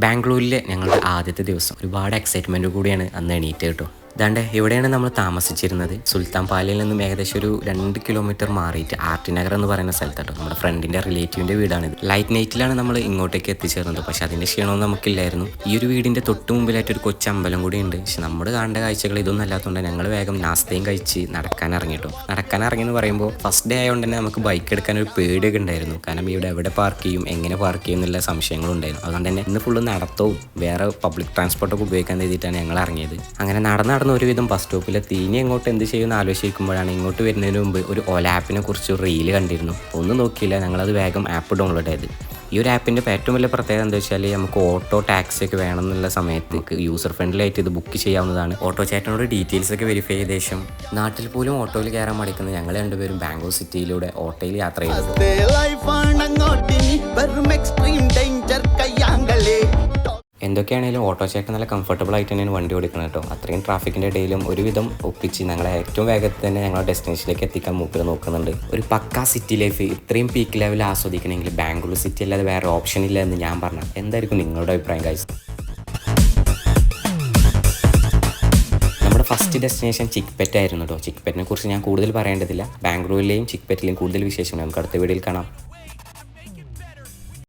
ബാംഗ്ലൂരിലെ ഞങ്ങളുടെ ആദ്യത്തെ ദിവസം. ഒരുപാട് എക്സൈറ്റ്മെന്റ് കൂടിയാണ് അന്ന് എണീറ്റ് കേട്ടോ. ഇതാണ്ട് ഇവിടെയാണ് നമ്മൾ താമസിച്ചിരുന്നത്? സുൽത്താൻ പാലയിൽ നിന്നും ഏകദേശം ഒരു രണ്ട് കിലോമീറ്റർ മാറിയിട്ട് ആർട്ടി നഗർ എന്ന് പറയുന്ന സ്ഥലത്താട്ടോ. നമ്മുടെ ഫ്രണ്ടിന്റെ റിലേറ്റീവിന്റെ വീടാണിത് ലൈറ്റ് നൈറ്റിലാണ് നമ്മൾ ഇങ്ങോട്ടേക്ക് എത്തിച്ചേർന്നത്. പക്ഷേ അതിന്റെ ക്ഷീണമൊന്നും നമുക്കില്ലായിരുന്നു. ഈ ഒരു വീടിന്റെ തൊട്ട് മുമ്പിലായിട്ട് ഒരു കൊച്ചമ്പലം കൂടി ഉണ്ട്. പക്ഷെ നമ്മുടെ കാണേണ്ട കാഴ്ചകൾ ഇതൊന്നും അല്ലാത്തതുകൊണ്ട് ഞങ്ങൾ വേഗം നാസ്തയും കഴിച്ച് നടക്കാൻ ഇറങ്ങിട്ടോ. നടക്കാൻ ഇറങ്ങി എന്ന് പറയുമ്പോൾ ഫസ്റ്റ് ഡേ ആയതുകൊണ്ട് തന്നെ നമുക്ക് ബൈക്ക് എടുക്കാൻ ഒരു പേടിയൊക്കെ ഉണ്ടായിരുന്നു. കാരണം ഇവിടെ എവിടെ പാർക്ക് ചെയ്യും എങ്ങനെ പാർക്ക് ചെയ്യും എന്നുള്ള സംശയങ്ങളും ഉണ്ടായിരുന്നു. അതുകൊണ്ട് തന്നെ ഇന്ന് ഫുള്ള് നടത്തവും വേറെ പബ്ലിക് ട്രാൻസ്പോർട്ടൊക്കെ ഉപയോഗിക്കാൻ വേണ്ടിയിട്ടാണ് ഞങ്ങൾ ഇറങ്ങിയത്. അങ്ങനെ നടന്ന് നടന്ന് ഒരുവിധം ബസ് സ്റ്റോപ്പിലെത്തി ഇനി എങ്ങോട്ട് എന്ത് ചെയ്യുമെന്ന് ആലോചിക്കുമ്പോഴാണ് ഇങ്ങോട്ട് വരുന്നതിന് മുമ്പ് ഒരു ഓല ആപ്പിനെ കുറിച്ച് റീൽ കണ്ടിരുന്നു. ഒന്നും നോക്കിയില്ല ഞങ്ങളത് വേഗം ആപ്പ് ഡൗൺലോഡ് ചെയ്ത്. ഈ ഒരു ആപ്പിന്റെ ഏറ്റവും വലിയ പ്രത്യേകത എന്താ വെച്ചാൽ നമുക്ക് ഓട്ടോ ടാക്സി ഒക്കെ വേണം എന്നുള്ള സമയത്ത് നമുക്ക് യൂസർ ഫ്രണ്ട്ലി ആയിട്ട് ഇത് ബുക്ക് ചെയ്യാവുന്നതാണ്. ഓട്ടോ ചേട്ടനോട് ഡീറ്റെയിൽസ് ഒക്കെ വെരിഫൈ ചെയ്ത ശേഷം നാട്ടിൽ പോലും ഓട്ടോയിൽ കയറാൻ മടിക്കുന്ന ഞങ്ങൾ രണ്ടുപേരും ബാംഗ്ലൂർ സിറ്റിയിലൂടെ ഓട്ടോയിൽ യാത്ര ചെയ്തത് എന്തൊക്കെയാണെങ്കിലും ഓട്ടോ ചേട്ടൻ നല്ല കംഫർട്ടബിൾ ആയിട്ട് തന്നെയാണ് വണ്ടി ഓടിക്കുന്നത് കേട്ടോ. അത്രയും ട്രാഫിക്കിന്റെ ഇടയിലും ഒരുവിധം ഒപ്പിച്ച് ഞങ്ങളെ ഏറ്റവും വേഗത്തിൽ തന്നെ ഞങ്ങളുടെ ഡെസ്റ്റിനേഷനിലേക്ക് എത്തിക്കാൻ മൂപ്പര് നോക്കുന്നുണ്ട്. ഒരു പക്കാ സിറ്റി ലൈഫ് ഇത്രയും പീക്ക് ലെവൽ ആസ്വദിക്കണമെങ്കിൽ ബാംഗ്ലൂർ സിറ്റി അല്ലാതെ വേറെ ഓപ്ഷൻ ഇല്ല എന്ന് ഞാൻ പറഞ്ഞു എന്തായിരിക്കും നിങ്ങളുടെ അഭിപ്രായം കാഴ്ച ഫസ്റ്റ് ഡെസ്റ്റിനേഷൻ ചിക്പെറ്റ് ആയിരുന്നു കേട്ടോ. ചിക്പെറ്റിനെ കുറിച്ച് ഞാൻ കൂടുതൽ പറയേണ്ടതില്ല. ബാംഗ്ലൂരിലെയും ചിക്പെറ്റിലെയും കൂടുതൽ വിശേഷങ്ങൾ. നമുക്ക് അടുത്ത വീഡിയോയിൽ കാണാം.